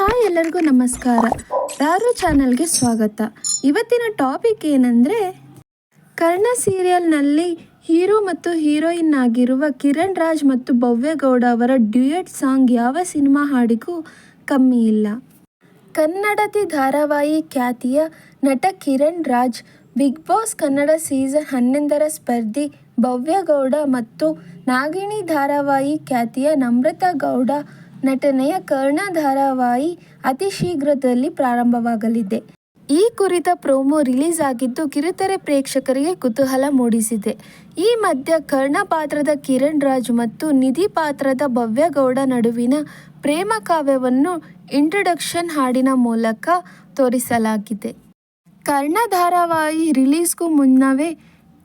Hi ಎಲ್ಲರಿಗೂ ನಮಸ್ಕಾರ. ರಾರು ಚಾನಲ್ಗೆ ಸ್ವಾಗತ. ಇವತ್ತಿನ ಟಾಪಿಕ್ ಏನಂದರೆ, ಕರ್ಣ ಸೀರಿಯಲ್ನಲ್ಲಿ ಹೀರೋ ಮತ್ತು ಹೀರೋಯಿನ್ ಆಗಿರುವ ಕಿರಣ್ ರಾಜ್ ಮತ್ತು ಭವ್ಯಗೌಡ ಅವರ ಡ್ಯೂಯೆಟ್ ಸಾಂಗ್ ಯಾವ ಸಿನಿಮಾ ಹಾಡಿಗೂ ಕಮ್ಮಿ ಇಲ್ಲ. ಕನ್ನಡತಿ ಧಾರಾವಾಹಿ ಖ್ಯಾತಿಯ ನಟ Kiran Raj, Bigg Boss Kannada season ಹನ್ನೊಂದರ ಸ್ಪರ್ಧಿ ಭವ್ಯ ಗೌಡ ಮತ್ತು ನಾಗಿಣಿ ಧಾರಾವಾಹಿ ಖ್ಯಾತಿಯ ನಮ್ರತಾ ಗೌಡ ನಟನೆಯ ಕರ್ಣ ಧಾರಾವಾಹಿ ಅತಿ ಶೀಘ್ರದಲ್ಲಿ ಪ್ರಾರಂಭವಾಗಲಿದೆ. ಈ ಕುರಿತ ಪ್ರೋಮೋ ರಿಲೀಸ್ ಆಗಿದ್ದು ಕಿರುತೆರೆ ಪ್ರೇಕ್ಷಕರಿಗೆ ಕುತೂಹಲ ಮೂಡಿಸಿದೆ. ಈ ಮಧ್ಯ ಕರ್ಣ ಪಾತ್ರದ ಕಿರಣ್ ರಾಜ್ ಮತ್ತು ನಿಧಿ ಪಾತ್ರದ ಭವ್ಯಗೌಡ ನಡುವಿನ ಪ್ರೇಮ ಕಾವ್ಯವನ್ನು ಇಂಟ್ರೊಡಕ್ಷನ್ ಹಾಡಿನ ಮೂಲಕ ತೋರಿಸಲಾಗಿದೆ. ಕರ್ಣ ಧಾರಾವಾಹಿ ರಿಲೀಸ್ಗೂ ಮುನ್ನವೇ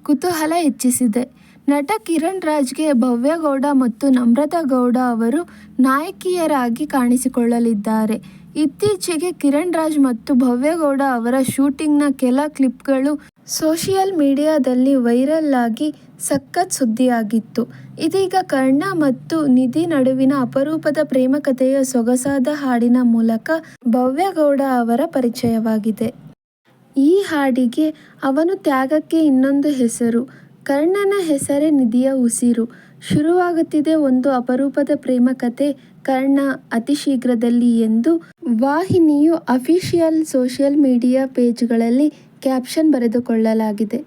ಕುತೂಹಲ ಹೆಚ್ಚಿಸಿದೆ. ನಟ ಕಿರಣ್ ರಾಜ್ಗೆ ಭವ್ಯಗೌಡ ಮತ್ತು ನಮ್ರತಾ ಗೌಡ ಅವರು ನಾಯಕಿಯರಾಗಿ ಕಾಣಿಸಿಕೊಳ್ಳಲಿದ್ದಾರೆ. ಇತ್ತೀಚೆಗೆ ಕಿರಣ್ ರಾಜ್ ಮತ್ತು ಭವ್ಯಗೌಡ ಅವರ ಶೂಟಿಂಗ್ನ ಕೆಲ ಕ್ಲಿಪ್ಗಳು ಸೋಷಿಯಲ್ ಮೀಡಿಯಾದಲ್ಲಿ ವೈರಲ್ ಆಗಿ ಸಖತ್ ಸುದ್ದಿಯಾಗಿತ್ತು. ಇದೀಗ ಕರ್ಣ ಮತ್ತು ನಿಧಿ ನಡುವಿನ ಅಪರೂಪದ ಪ್ರೇಮ ಕಥೆಯ ಸೊಗಸಾದ ಹಾಡಿನ ಮೂಲಕ ಭವ್ಯಗೌಡ ಅವರ ಪರಿಚಯವಾಗಿದೆ. ಈ ಹಾಡಿಗೆ ಅವನು ತ್ಯಾಗಕ್ಕೆ ಇನ್ನೊಂದು ಹೆಸರು ಕರ್ಣನ ಹೆಸರೇ ನಿಧಿಯ ಉಸಿರು. ಶುರುವಾಗುತ್ತಿದೆ ಒಂದು ಅಪರೂಪದ ಪ್ರೇಮ ಕಥೆ ಕರ್ಣ ಅತಿ ಶೀಘ್ರದಲ್ಲಿ ಎಂದು ವಾಹಿನಿಯು ಅಫಿಷಿಯಲ್ ಸೋಷಿಯಲ್ ಮೀಡಿಯಾ ಪೇಜ್ಗಳಲ್ಲಿ ಕ್ಯಾಪ್ಷನ್ ಬರೆದುಕೊಳ್ಳಲಾಗಿದೆ.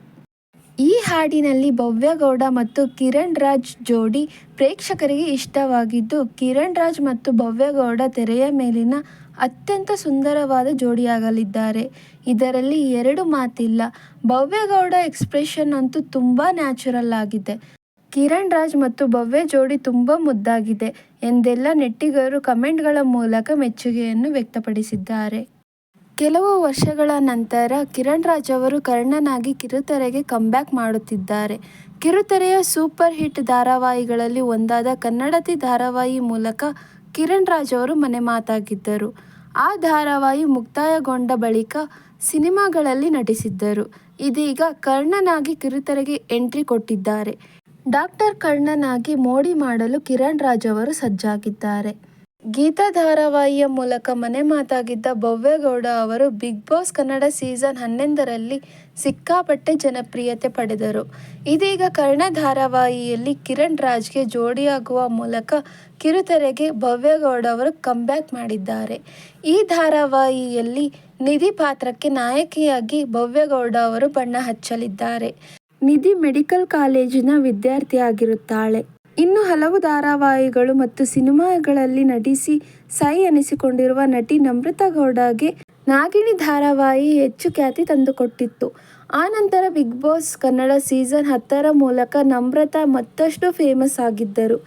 ಈ ಹಾಡಿನಲ್ಲಿ ಭವ್ಯಗೌಡ ಮತ್ತು ಕಿರಣ್ ರಾಜ್ ಜೋಡಿ ಪ್ರೇಕ್ಷಕರಿಗೆ ಇಷ್ಟವಾಗಿದ್ದು, ಕಿರಣ್ ರಾಜ್ ಮತ್ತು ಭವ್ಯಗೌಡ ತೆರೆಯ ಮೇಲಿನ ಅತ್ಯಂತ ಸುಂದರವಾದ ಜೋಡಿಯಾಗಲಿದ್ದಾರೆ. ಇದರಲ್ಲಿ ಎರಡು ಮಾತಿಲ್ಲ. ಭವ್ಯಗೌಡ ಎಕ್ಸ್ಪ್ರೆಷನ್ ಅಂತೂ ತುಂಬ ನ್ಯಾಚುರಲ್ ಆಗಿದೆ. ಕಿರಣ್ ರಾಜ್ ಮತ್ತು ಭವ್ಯ ಜೋಡಿ ತುಂಬ ಮುದ್ದಾಗಿದೆ ಎಂದೆಲ್ಲ ನೆಟ್ಟಿಗರು ಕಮೆಂಟ್ಗಳ ಮೂಲಕ ಮೆಚ್ಚುಗೆಯನ್ನು ವ್ಯಕ್ತಪಡಿಸಿದ್ದಾರೆ. ಕೆಲವು ವರ್ಷಗಳ ನಂತರ ಕಿರಣ್ ರಾಜ್ ಅವರು ಕರ್ಣನಾಗಿ ಕಿರುತೆರೆಗೆ ಕಂಬ್ಯಾಕ್ ಮಾಡುತ್ತಿದ್ದಾರೆ. ಕಿರುತೆರೆಯ ಸೂಪರ್ ಹಿಟ್ ಧಾರಾವಾಹಿಗಳಲ್ಲಿ ಒಂದಾದ ಕನ್ನಡತಿ ಧಾರಾವಾಹಿ ಮೂಲಕ ಕಿರಣ್ ರಾಜ್ ಅವರು ಮನೆ ಮಾತಾಗಿದ್ದರು. ಆ ಧಾರಾವಾಹಿ ಮುಕ್ತಾಯಗೊಂಡ ಬಳಿಕ ಸಿನಿಮಾಗಳಲ್ಲಿ ನಟಿಸಿದ್ದರು. ಇದೀಗ ಕರ್ಣನಾಗಿ ಕಿರುತೆರೆಗೆ ಎಂಟ್ರಿ ಕೊಟ್ಟಿದ್ದಾರೆ. ಡಾಕ್ಟರ್ ಕರ್ಣನಾಗಿ ಮೋಡಿ ಮಾಡಲು ಕಿರಣ್ ರಾಜ್ ಅವರು ಸಜ್ಜಾಗಿದ್ದಾರೆ. ಗೀತಾ ಧಾರಾವಾಹಿಯ ಮೂಲಕ ಮನೆ ಮಾತಾಗಿದ್ದ ಭವ್ಯಗೌಡ ಅವರು ಬಿಗ್ ಬಾಸ್ ಕನ್ನಡ ಸೀಸನ್ ಹನ್ನೊಂದರಲ್ಲಿ ಸಿಕ್ಕಾಪಟ್ಟೆ ಜನಪ್ರಿಯತೆ ಪಡೆದರು. ಇದೀಗ ಕರ್ಣ ಧಾರಾವಾಹಿಯಲ್ಲಿ ಕಿರಣ್ ರಾಜ್ಗೆ ಜೋಡಿಯಾಗುವ ಮೂಲಕ ಕಿರುತೆರೆಗೆ ಭವ್ಯಗೌಡ ಅವರು ಕಂಬ್ಯಾಕ್ ಮಾಡಿದ್ದಾರೆ. ಈ ಧಾರಾವಾಹಿಯಲ್ಲಿ ನಿಧಿ ಪಾತ್ರಕ್ಕೆ ನಾಯಕಿಯಾಗಿ ಭವ್ಯಗೌಡ ಅವರು ಬಣ್ಣ ಹಚ್ಚಲಿದ್ದಾರೆ. ನಿಧಿ ಮೆಡಿಕಲ್ ಕಾಲೇಜಿನ ವಿದ್ಯಾರ್ಥಿಯಾಗಿರುತ್ತಾಳೆ. ಇನ್ನು ಹಲವು ಧಾರಾವಾಹಿಗಳು ಮತ್ತು ಸಿನಿಮಾಗಳಲ್ಲಿ ನಟಿಸಿ ಸೈ ಅನಿಸಿಕೊಂಡಿರುವ ನಟಿ ನಮ್ರತಾ ಗೌಡಗೆ ನಾಗಿಣಿ ಧಾರಾವಾಹಿ ಹೆಚ್ಚು ಖ್ಯಾತಿ ತಂದುಕೊಟ್ಟಿತ್ತು. ಆ ನಂತರ ಬಿಗ್ ಬಾಸ್ ಕನ್ನಡ ಸೀಸನ್ ಹತ್ತರ ಮೂಲಕ ನಮ್ರತಾ ಮತ್ತಷ್ಟು ಫೇಮಸ್ ಆಗಿದ್ದರು.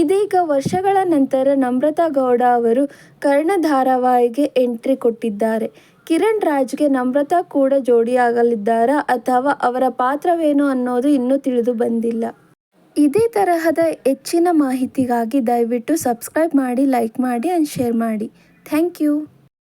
ಇದೀಗ ವರ್ಷಗಳ ನಂತರ ನಮ್ರತಾ ಗೌಡ ಅವರು ಕರ್ಣ ಧಾರಾವಾಹಿಗೆ ಎಂಟ್ರಿ ಕೊಟ್ಟಿದ್ದಾರೆ. ಕಿರಣ್ ರಾಜ್ಗೆ ನಮ್ರತಾ ಕೂಡ ಜೋಡಿಯಾಗಲಿದ್ದಾರಾ ಅಥವಾ ಅವರ ಪಾತ್ರವೇನು ಅನ್ನೋದು ಇನ್ನೂ ತಿಳಿದು ಬಂದಿಲ್ಲ. ಇದೇ ತರಹದ ಹೆಚ್ಚಿನ ಮಾಹಿತಿಗಾಗಿ ದಯವಿಟ್ಟು ಸಬ್ಸ್ಕ್ರೈಬ್ ಮಾಡಿ ಲೈಕ್ ಮಾಡಿ ಆ್ಯಂಡ್ ಶೇರ್ ಮಾಡಿ. Thank you